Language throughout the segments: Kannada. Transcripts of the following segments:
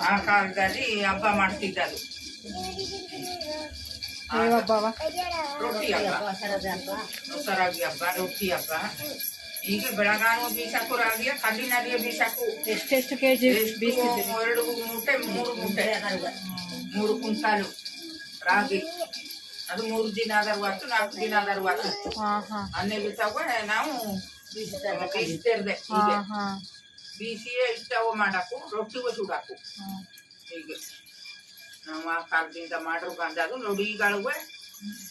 ಆ ಕಾಲದಲ್ಲಿ ಹಬ್ಬ ಮಾಡ್ತಿದ್ದರು. ರೊಟ್ಟಿ ಹಬ್ಬ. ದಸರಾಗಿ ಹಬ್ಬ ರೊಟ್ಟಿ ಹಬ್ಬ. ಈಗ ಬೆಳಗಾನು ಬೀಸಕು ರಾಗಿಯ ಕಲ್ಲಿನಲ್ಲಿಯ ಬೀಸಕು ಎಷ್ಟೆಷ್ಟು ಕೆಜಿ ಎರಡು ಮೂಟೆ ಮೂರು ಮೂಟೆ. ಮೂರು ಕುಂಟಾಲು ರಾಗಿ. ಅದು ಮೂರು ದಿನ ಅರವತ್ತು ನಾಲ್ಕು ದಿನ ಹಾ ಅನ್ನೆ ಬಿಟ್ಟಾಗ ನಾವು ಬೀಸ್ತಿರ್ದೆ ಬೀಸಿಯೇ ಸ್ಟವ್ ಮಾಡಾಕು ರೊಟ್ಟಿಗೂ ಸುಡಾಕು ಹಾ. ಹೀಗೆ. ನಾವು ಆ ಕಾಲದಿಂದ ಮಾಡ್ರು ಬಂದದು ನುಡಿಗಳಿಗೆ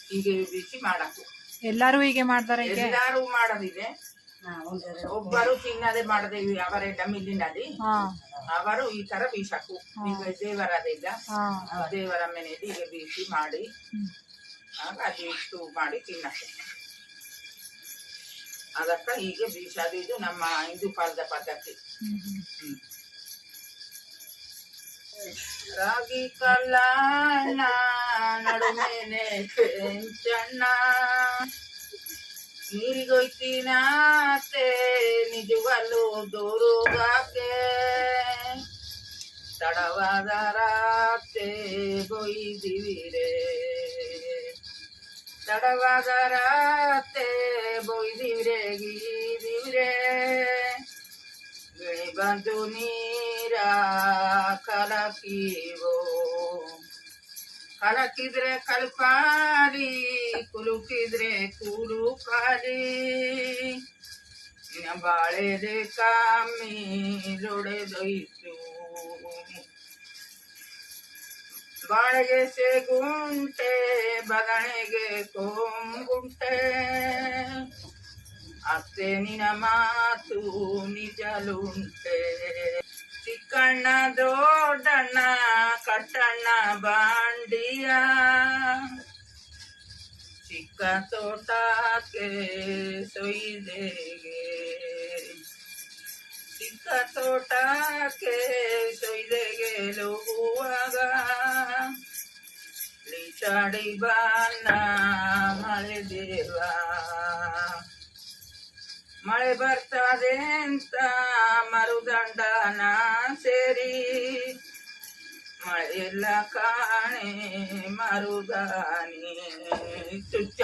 ಹೀಗೆ ಬಿಸಿ ಮಾಡಾಕು. ಎಲ್ಲಾರು ಹೀಗೆ ಮಾಡ್ತಾರೆ ಎಲ್ಲಾರು ಮಾಡೋದಿದೆ. ಒಬ್ಬರು ಚಿನ್ನದೇ ಮಾಡದೆ ಅವರೇ ಹಾ. ಅವರು ಈ ತರ ಬೀಸಾಕು. ಈಗ ದೇವರದೆಲ್ಲ ದೇವರ ಮನೆಯಲ್ಲಿ ಈಗ ಬೀಸಿ ಮಾಡಿ. ಆಗ ಅದು ಇಷ್ಟು ಮಾಡಿ ತಿನ್ನಕ್ಕೆ ಅದಕ್ಕ ಹೀಗೆ ಬೀಸೋದು ಇದು ನಮ್ಮ ಹಿಂದೂ ಕಾಲದ ಪದ್ಧತಿ. ರಾಗಿ ಕಲಾ ರಾಗಿ ಕಲ್ಯಾಣ ನಡುಮೇನೆ ಕೆಂಚಣ್ಣ ನೀರಿಗೊಯ್ತೀನಾತೆ ನಿಜವಲ್ಲೂ ದೂರುಗಾಕೆ ತಡವಾದ ರಾತೆ ಬೊಯ್ದಿವಿರೆ ತಡವಾದ ರಾತೆ ಗಿಣಿ ಬಂದು ನೀರ ಕಲಕಿವೋ ಕಲಕಿದ್ರೆ ಕಲ್ಪಾರಿ ಕುಲುಕಿದ್ರೆ ಕುಲುಕಾಲಿ ನಿನ್ನ ಬಾಳೆದೆ ಕಾಮಿ ಲೊಡೆದೊಯ್ತು ಬಾಳೆಗೆ ಸೇಗುಂಟೆ ಬದನೆಗೆ ಕೊಂಗುಂಟೆ ಅತ್ತೆ ನಿನ ಮಾತು ನಿಜಲುಂಟೆ ಚಿಕ್ಕಣ್ಣ ದೊಡ್ಡಣ್ಣ ಕಟ್ಟಣ್ಣ ಬಾಂಡಿಯ ಚಿಕ್ಕ ತೋಟಕ್ಕೆ ಸೊಯ್ದೆಗೆ ಚಿಕ್ಕ ತೋಟಕ್ಕೆ ಸೊಯ್ದೆಗೆ ಹೋಗುವಾಗ ಚಾಡಿ ಬಾನ ಮಳೆ ದೇವ ಮಳೆ ಬರ್ತದೆ ಅಂತ ಮರುದಂಡನ ಸೇರಿ ಮಳೆಲ್ಲ ಕಾಣೆ ಮರುದಾನಿ ಚುಚ್ಚ